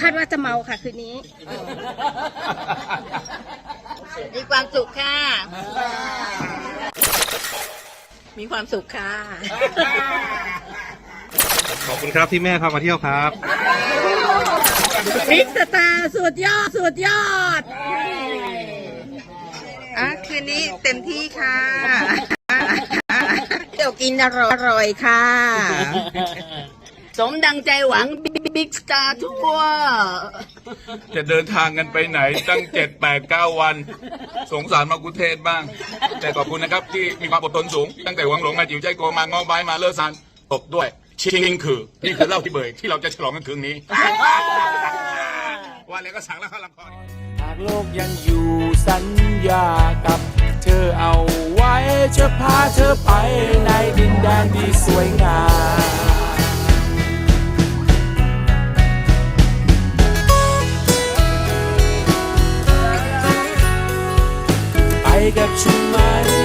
คาดว่าจะเมาค่ะ คืนนี้ มีความสุขค่ะ มีความสุขค่ะ ขอบคุณครับที่แม่พามาเที่ยวครับบิ๊กสตาร์สุดยอด สุดยอด อะคืนนี้เต็มที่ค่ะเดี๋ยวกินอร่อยอร่อยค่ะ สมดังใจหวัง บิ๊กสตาร์ทั่ว จะเดินทางกันไปไหนตั้งเจ็ดแปดเก้าวัน สงสารมากุเทศบ้าง แต่ขอบคุณนะครับที่มีความอดทนสูง ตั้งแต่หวังหลงมาจิ๋วใจโกมางอใบายมาเลอซานตบด้วย ชิงคือนี่คือเหล้าที่เบยที่เราจะฉลองกันคืนนี้ว่าแล้วก็สั่งแล้วข้าละครหากโลกยังอยู่สัญญากับเธอเอาไว้จะพาเธอไปในดินแดนที่สวยงาม กับฉันไหม